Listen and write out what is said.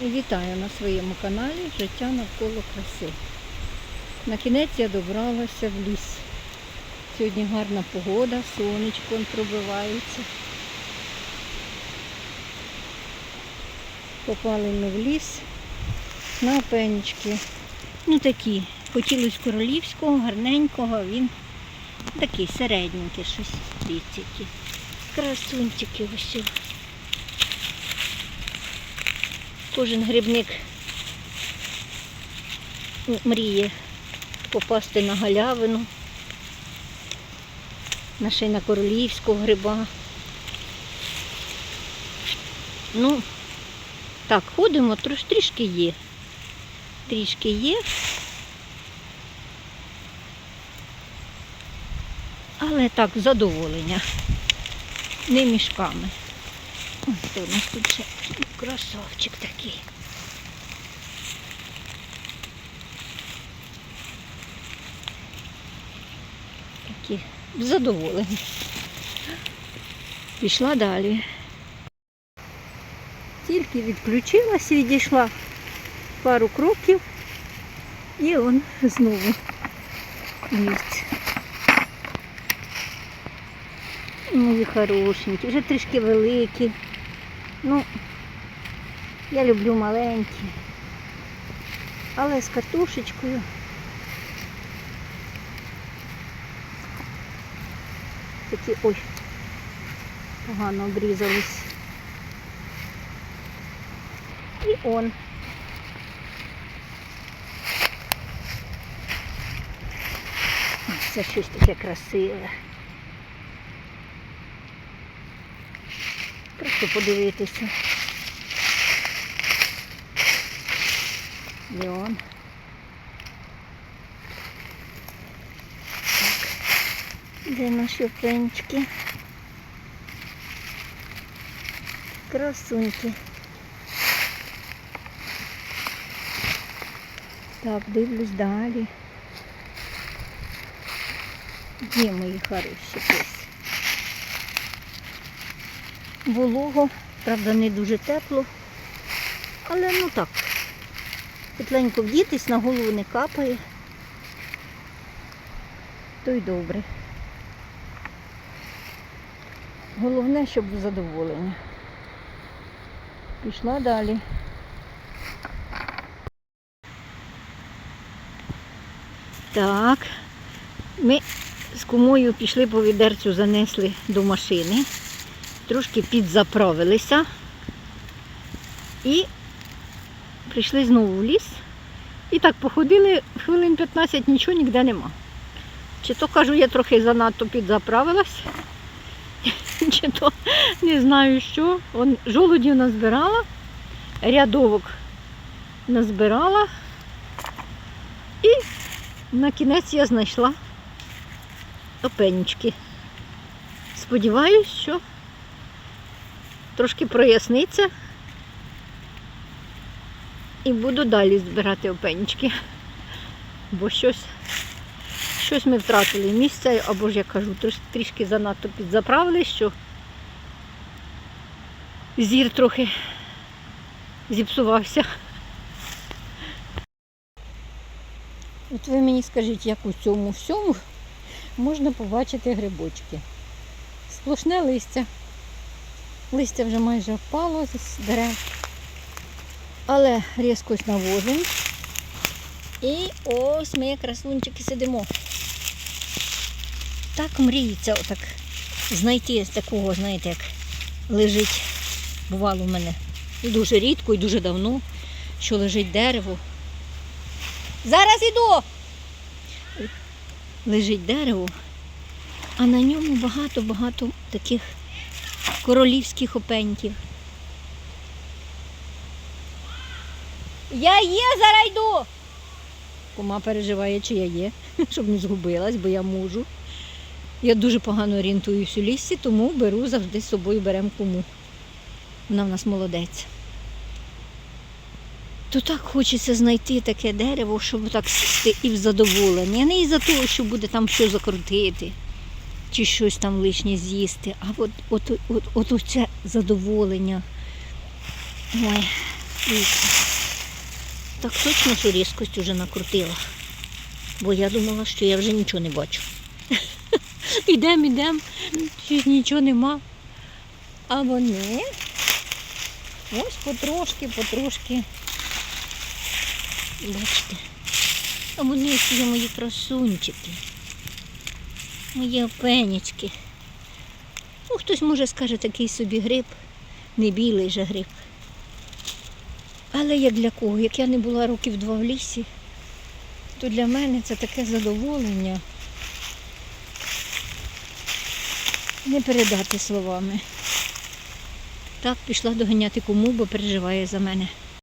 Вітаю на своєму каналі Життя навколо краси. На кінець я добралася в ліс. Сьогодні гарна погода, сонечко пробивається. Попали ми в ліс на опенечки. Ну такі. Хотілося королівського, гарненького, він такий середненький, щось. Красунчики ось. Кожен грибник мріє попасти на галявину, на ще на королівського гриба. Ну, так, ходимо, трош, трішки є. Трішки є. Але так, задоволення. Не мішками. Ось то у нас тут ще красавчик такий. Такі задоволені. Пішла далі. Тільки відключилась, відійшла пару кроків і он знову місць. Мої хорошенькі, вже трішки великі. Ну, я люблю маленькі. Але з картошечкою. Такі ой, погано обрізались. І он. Це щось таке красиве. Просто подивитися. Леон. Так. Де наші пенчики? Красуньки. Так, дивлюсь далі. Де мої хороші ось? Волого, правда, не дуже тепло, але ну так, тепленько вдітись, на голову не капає, то й добре. Головне, щоб задоволення. Пішла далі. Так, ми з кумою пішли по відерцю, занесли до машини трошки підзаправилися і прийшли знову в ліс. І так походили хвилин 15, нічого ніде нема. Чи то кажу, я трохи занадто підзаправилась, чи то не знаю що. Он жолудів назбирала, рядовок назбирала. І на кінець я знайшла опенічки. Сподіваюсь, що трошки проясниться і буду далі збирати опенічки. Бо щось, щось ми втратили місце, або ж я кажу, трішки занадто підзаправили, що зір трохи зіпсувався. От ви мені скажіть, як у цьому всьому можна побачити грибочки. Сплошне листя. Листя вже майже впало з дерев. Але різкость навозимо. І ось ми красунчики сидимо. Так мріється отак знайти такого, знаєте, як лежить, бувало в мене і дуже рідко, і дуже давно, що лежить дерево. Зараз іду! Лежить дерево, а на ньому багато-багато таких королівських опеньків. Я є, зараз йду. Кума переживає, чи я є, щоб не згубилась, бо я можу. Я дуже погано орієнтуюсь у лісі, тому беру завжди з собою беремо куму. Вона в нас молодець. То так хочеться знайти таке дерево, щоб так сісти і в задоволення. Не із-за того, що буде там що закрутити чи щось там лишнє з'їсти. А от, от, от, от, оце задоволення. Ой, Дивіться. Так точно, що різкость вже накрутила. Бо я думала, що я вже нічого не бачу. Ідемо, ідемо, щось нічого нема. А вони ось потрошки, потрошки. Бачите. А вони є мої красунчики. Мої опенечки. Ну, хтось може скаже такий собі гриб, не білий же гриб. Але як для кого? Як я не була років два в лісі, то для мене це таке задоволення. Не передати словами. Так, пішла доганяти кому, бо переживає за мене.